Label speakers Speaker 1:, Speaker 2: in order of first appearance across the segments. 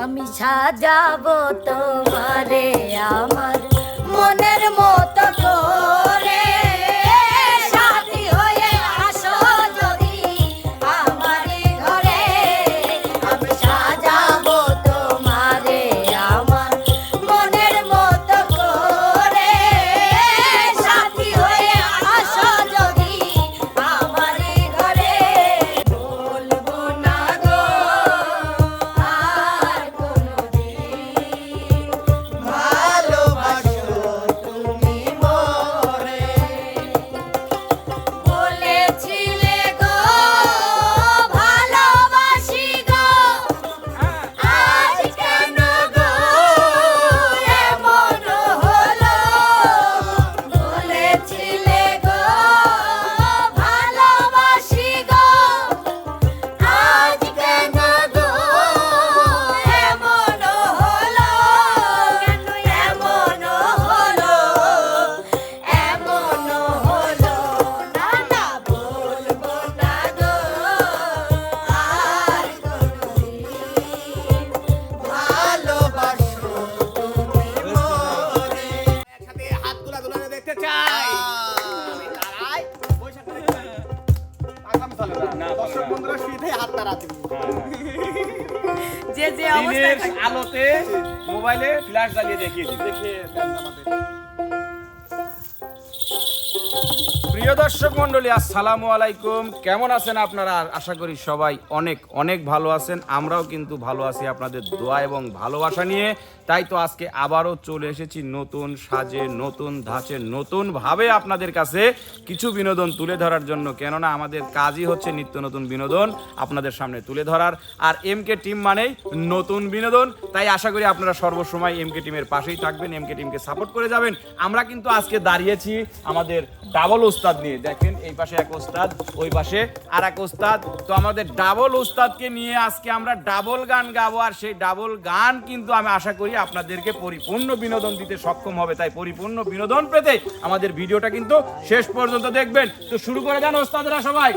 Speaker 1: আমি সাজাবো তোমারে আমার মনের মতো
Speaker 2: মোবাইলে ফ্ল্যাশ জ্বালিয়ে দেখিয়ে দিই দর্শক মন্ডলী আসসালামু আলাইকুম। কেমন আছেন আপনারা? আশা করি সবাই অনেক অনেক ভালো আছেন। আমরাও কিন্তু ভালো আছি আপনাদের দোয়া এবং ভালোবাসা নিয়ে। তাই তো আজকে আবারও চলে এসেছি নতুন সাজে, নতুন ধাঁচে নতুন ভাবে আপনাদের কাছে কিছু বিনোদন তুলে ধরার জন্য। কেননা আমাদের কাজই হচ্ছে নিত্য নতুন বিনোদন আপনাদের সামনে তুলে ধরার। আর এমকে টিম মানেই নতুন বিনোদন। তাই আশা করি আপনারা সর্বসময় এমকে টিমের পাশেই থাকবেন এমকে টিমকে সাপোর্ট করে যাবেন। আমরা কিন্তু আজকে দাঁড়িয়েছি আমাদের ডাবল ওস্তাদ নিয়ে। দেখেন, এই পাশে এক ওস্তাদ, ওই পাশে আর এক ওস্তাদ। তো আমাদের ডাবল ওস্তাদকে নিয়ে আজকে আমরা ডাবল গান গাবো, আর সেই ডাবল গান কিন্তু আমি আশা করি আপনাদেরকে পরিপূর্ণ বিনোদন দিতে সক্ষম হবে। তাই পরিপূর্ণ বিনোদন পেতে আমাদের ভিডিওটা কিন্তু শেষ পর্যন্ত দেখবেন। তো শুরু করে দেন ওস্তাদরা সবাই।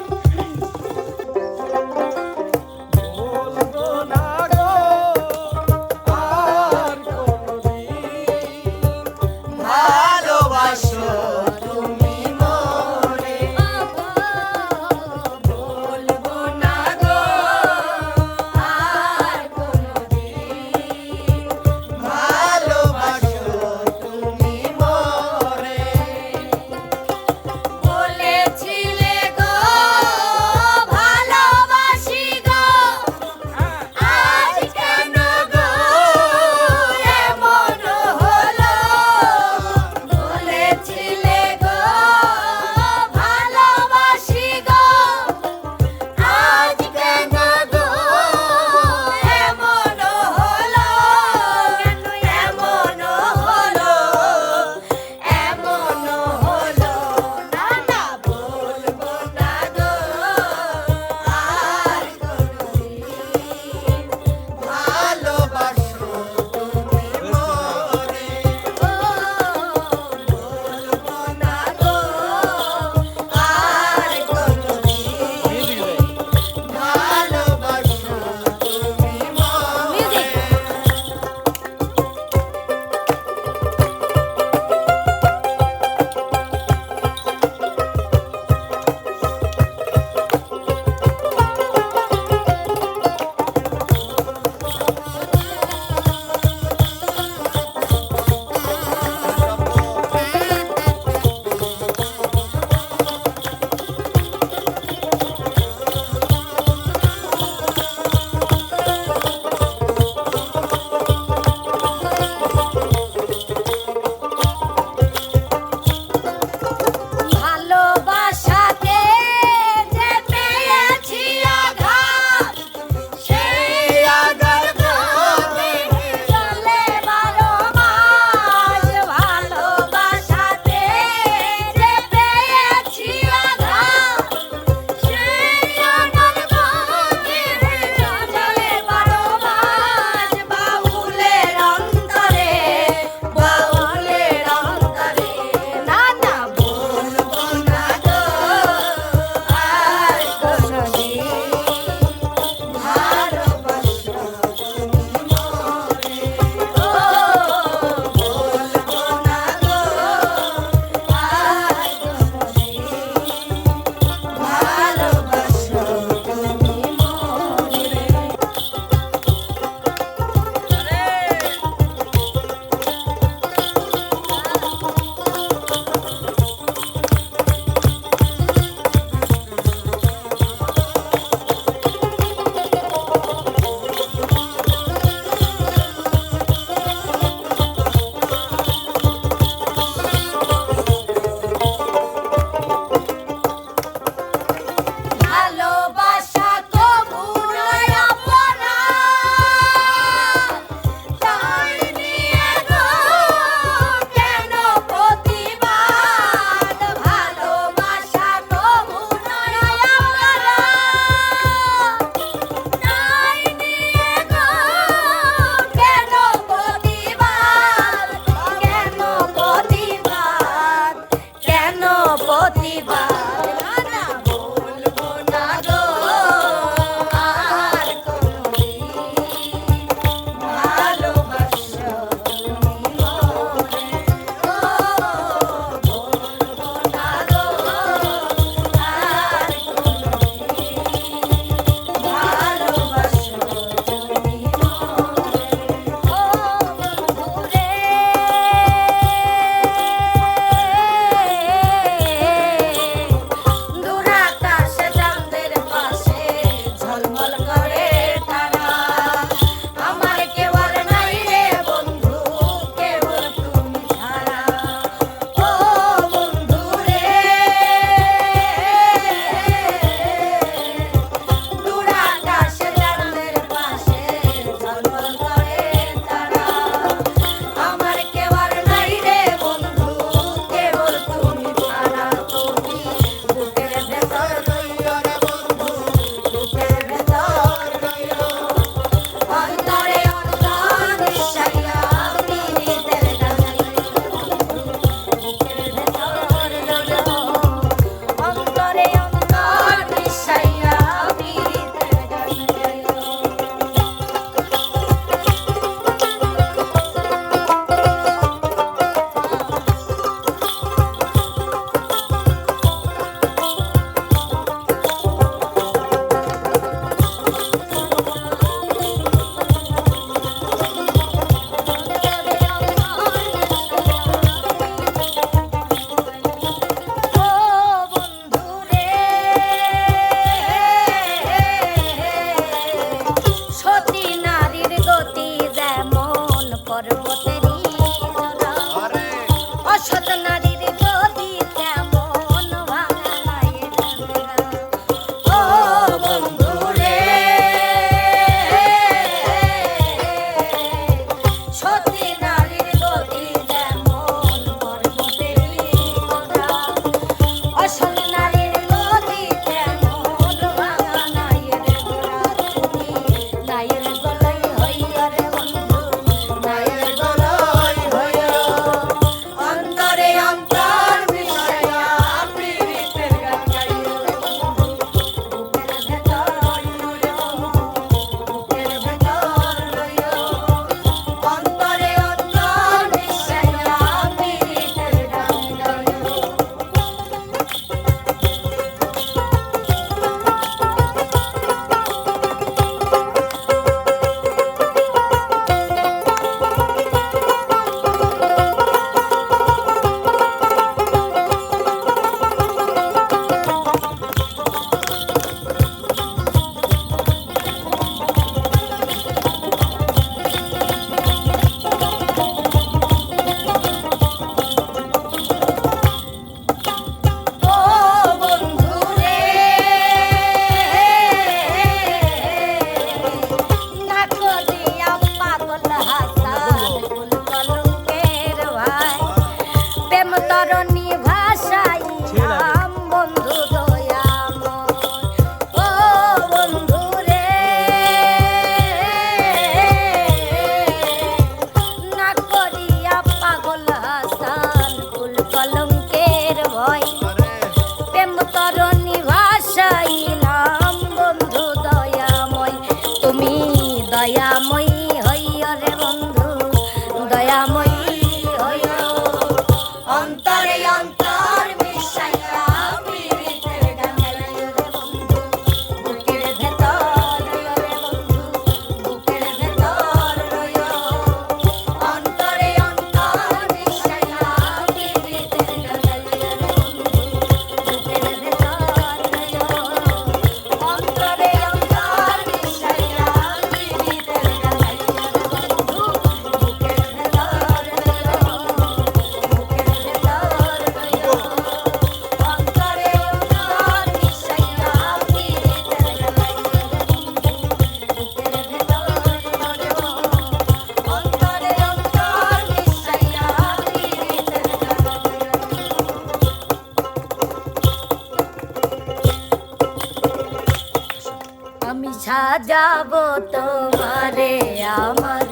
Speaker 1: সাজাবো তোমারে আমার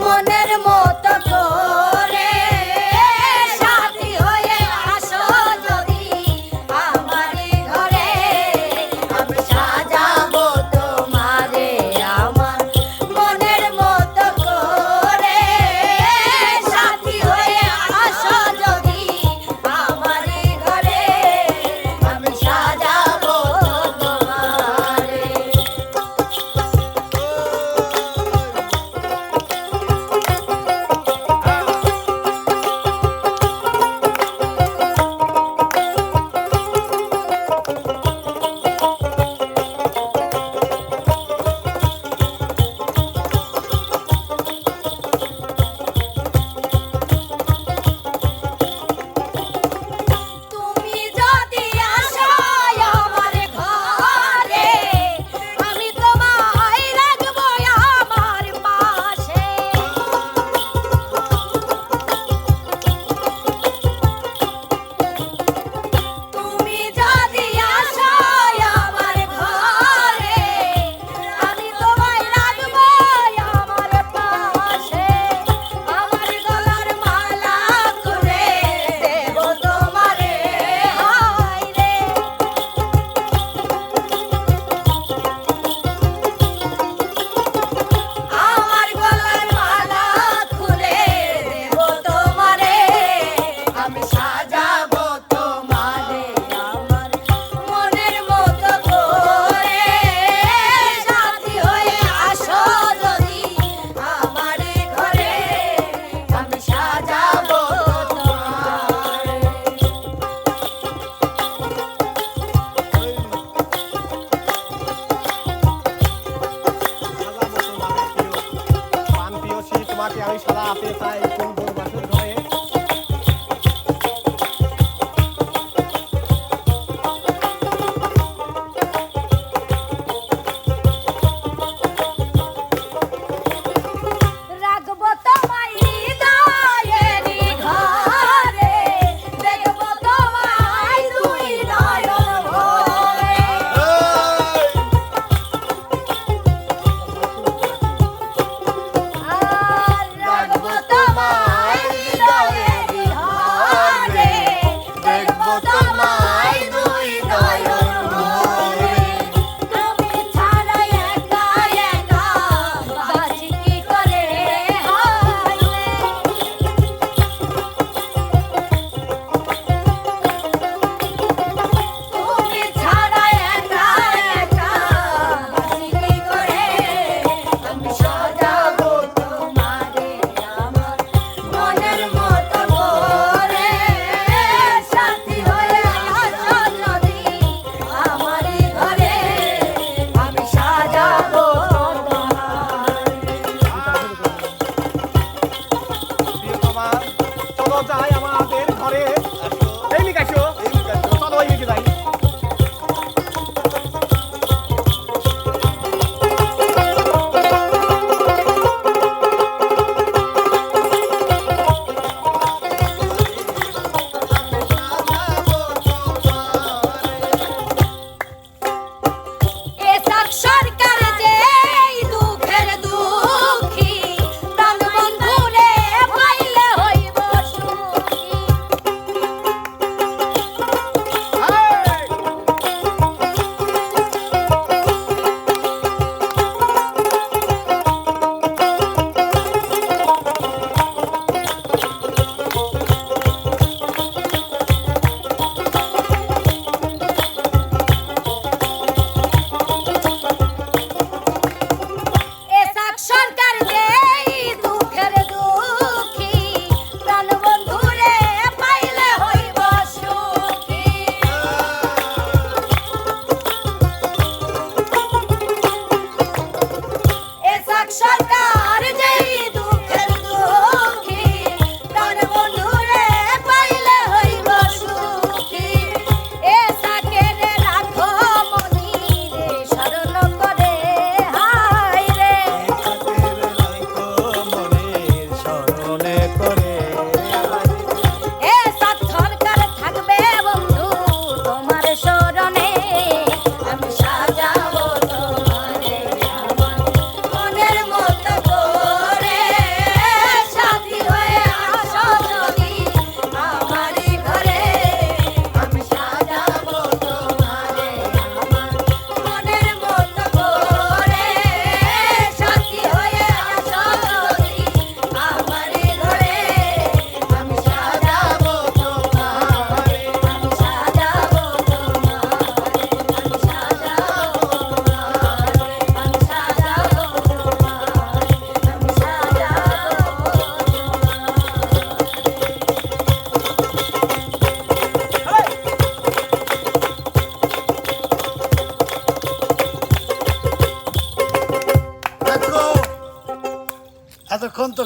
Speaker 1: মনের মতো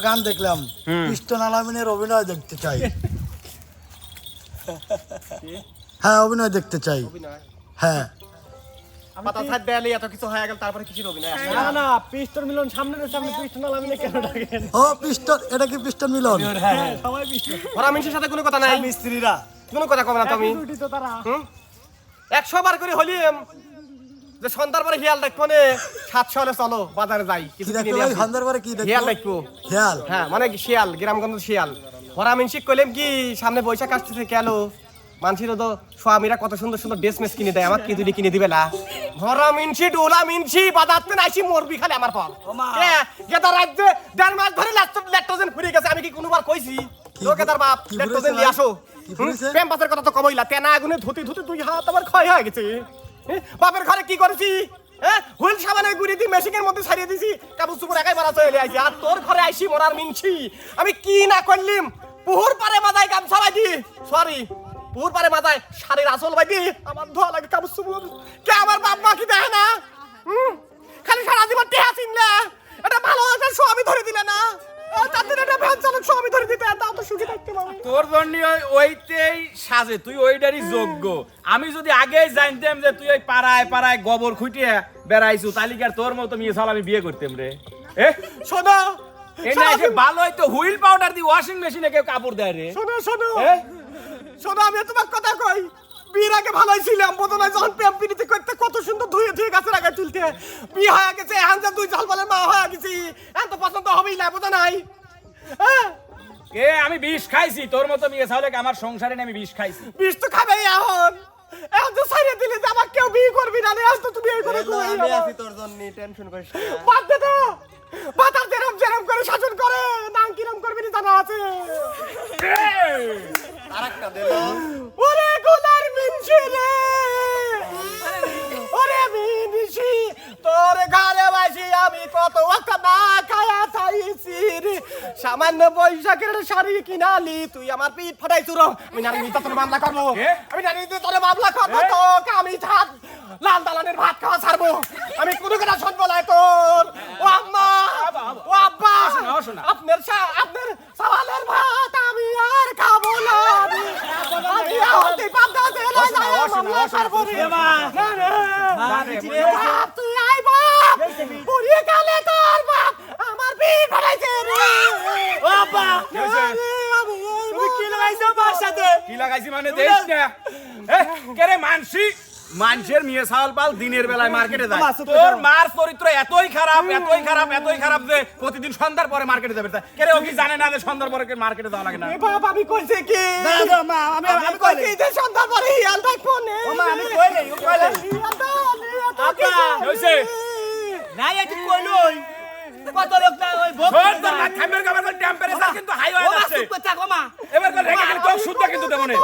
Speaker 3: গান দেখলাম। পিস্টন আলামিনের অভিনয় দেখতে চাই। হ্যাঁ অভিনয় দেখতে চাই। হ্যাঁ।
Speaker 4: পাতা ছাদ দেয়ালে এত কিছু হয়ে গেল তারপরে কিসের অভিনয়
Speaker 5: না। না পিস্তল মিলন সামনে রয়েছে আপনি পিস্তল আলামিনে কেন ডাকেন?
Speaker 3: ও পিস্টন এটা কি পিস্টন মিলন?
Speaker 5: হ্যাঁ। সবাই পিস্তল।
Speaker 4: ওরা মিনসের সাথে কোনো কথা নাই।
Speaker 5: মিস্ত্রিরা।
Speaker 4: কোনো কথা কবে না তুমি একশো বার করে হলিম যে সন্ধ্যার পরে হিয়াল দেখব নে সাতশো হলে চলো বাজারে যাই।
Speaker 3: কি
Speaker 4: কিছু কিনে নিয়ে আসি।
Speaker 3: সন্ধ্যার পরে কি
Speaker 4: হিয়াল
Speaker 3: দেখব।
Speaker 4: দেখব
Speaker 3: খেয়াল
Speaker 4: হ্যাঁ মানে শিয়াল গ্রামগঞ্জ শিয়াল। ওরা মিনসিক কইলাম কি সামনে বৈশাখ আসতেছে মানুষের তো স্বামীরা কত সুন্দর সুন্দর ড্রেস মেস কিনে দেয় আমার কি দুটি কিনে দিবে না? ভরা মিনসি ডোলা বাজাতে নাইছি মরবি খালি আমার কে? গেদার রাজ্যে দেড় মাস ধরে ল্যাকটোজেন ফুরিয়ে গেছে আমি কি কোনোবার কইছি?
Speaker 3: কি
Speaker 4: তো গেদার বাপ
Speaker 3: কি
Speaker 4: ল্যাকটোজেন নিয়ে
Speaker 3: ভাই?
Speaker 4: আসো।
Speaker 3: কি ফুরিয়েছে?
Speaker 4: প্রেম পাতের কথা তো কমইলা তেনা আগুনে ধুতি ধুতি দুই হাত আমার ক্ষয় হয়ে গেছে? বাপের ঘরে কি করেছি? হ্যাঁ হুইল সাবানের গুড়ি দিয়ে মেশিনের মধ্যে ছাড়িয়ে দিছি, কাপড় চুপড় একাই মারা চলে আইছি, আর তোর ঘরে আইছি মরার মিনছি। আমি কি না করলিম? পুহুর পারে মাথায় গামছা বাই দি সরি পুহুর পারে মাথায় শাড়ির আসল বাই দি আমার ধোয়া লাগে কাপড় চুপড়। কে আমার বাপ মা কি দেখে না? খালি সারা জীবন টেহা চিনলে, এটা ভালো একটা স্বামী ধরে দিলে না। আর ভ্যান চালক সব আমি ধরে দিতে দাও তো সুখে থাকতে মামি
Speaker 2: তোর জন্য ওই সাজে তুই ওইটারই যোগ্য। আমি যদি আগেই জানতাম যে তুই ওই পাড়ায় পাড়ায় গোবর খুঁটিয়ে বেড়াইছু তালিকার তোর মতো মেয়ে সাল আমি বিয়ে করতাম রে? এ?
Speaker 4: শোনো
Speaker 2: হুইল পাউডার দিয়ে ওয়াশিং মেশিনে কেউ কাপড় দেয় রে।
Speaker 4: শোনো শোনো।
Speaker 2: এ?
Speaker 4: শোনো আমি তোমার কথা কই বিয়ের আগে ভালোই ছিলাম প্রথমে যখন প্রেম প্রীতি করতে কত সুন্দর তুলতে বিয়ে হয়ে গেছে এখন যে দুই ঝাল বলের মা হয়ে গেছি এখন তো পছন্দ হবেই না বোঝা নাই? হ্যাঁ?
Speaker 2: এ আমি বিষ খাইছি তোর মতো মেয়ে সাহলে আমার সংসারে না আমি বিষ খাইছি।
Speaker 4: বিষ তো খাবেই এখন। এখন তো সাইরে দিলে যে আমার কেউ বিয়ে করবি না আজ তো তুমি এই করে কই
Speaker 5: আমি আছি তোর জন্য টেনশন করিস
Speaker 4: বাদ দে তো। পাতা যেরম যেরম করে শাসন করে নাম কিরম করবি না জানা আছে?
Speaker 5: আরেকটা দে।
Speaker 4: ওরে গোলার মিনছি রে। মিনছি তোর ঘরে বাসি আমি কত না খায়া চাইছি রে সামান্য বৈশাখের শাড়ি কিনালি তুই আমার পিঠ ফাটাইছু আমি নারী নির্যাতন মামলা করব? আমি নারী নির্যাতন মামলা করব? তোকে আমি ছাদ লাল দালানের ভাত খাওয়া ছাড়বো। আমি কোনো কথা শুনব না তোর। ও আম্মা ও আব্বা। আপনার আপনার সওয়ালের ভাত আমি আর খাব না। আমি হতে পাবদা জেলা মামলা। করব রে।
Speaker 5: বাপ,
Speaker 4: তুই আই বাপ। পুড়িয়ে গেলে তোর বাপ আমার পিঠ ফাটাইছে রে।
Speaker 5: ও আব্বা, তুমি কি লাগাইছো সাথে?
Speaker 2: কি লাগাইছি মানে দেখ না? এ, কে রে মানসি? মানুষের মেয়ে সাল পাল দিনের বেলায় মার্কেটে যায়। তোর? মার চরিত্র এতই খারাপ এতই খারাপ এতই খারাপ যে প্রতিদিন সন্ধ্যার পরে মার্কেটে যাবে। তা কে ও কি জানে না যে সন্ধ্যার পরে মার্কেটে যাওয়া লাগে না?
Speaker 4: বাপ আমি কইছে কি?
Speaker 5: মা, আমি-
Speaker 4: আমি কইছি যে সন্ধ্যার পরে নে
Speaker 5: মা, আমি কইলে, ও কইলে।
Speaker 2: হইছে?
Speaker 5: কইলই। কত লোক না, ওই ভোগ
Speaker 2: তোর
Speaker 5: করে
Speaker 2: তোর মা থামের গাবার টেম্পারেচার কিন্তু হাই হয়ে
Speaker 5: ও মা,
Speaker 2: যাচ্ছে।
Speaker 5: চুপ করে থাক, ও
Speaker 2: এবার করে তোর শুদ্ধ কিন্তু দেবো না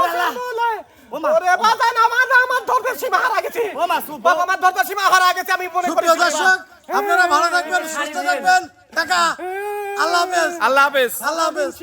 Speaker 4: ওরে বাজান আমার আমার ধরতে সীমা হারা গেছে।
Speaker 5: ও মা, চুপ,
Speaker 4: বাবা আমার ধরতে সীমা হারা গেছে আমি মনে করি
Speaker 3: সুপ্রিয় দর্শক আপনারা ভালো থাকবেন সুস্থ থাকবেন। টাকা আল্লাহ হাফেজ।
Speaker 2: আল্লাহ হাফেজ।
Speaker 3: আল্লাহ হাফেজ।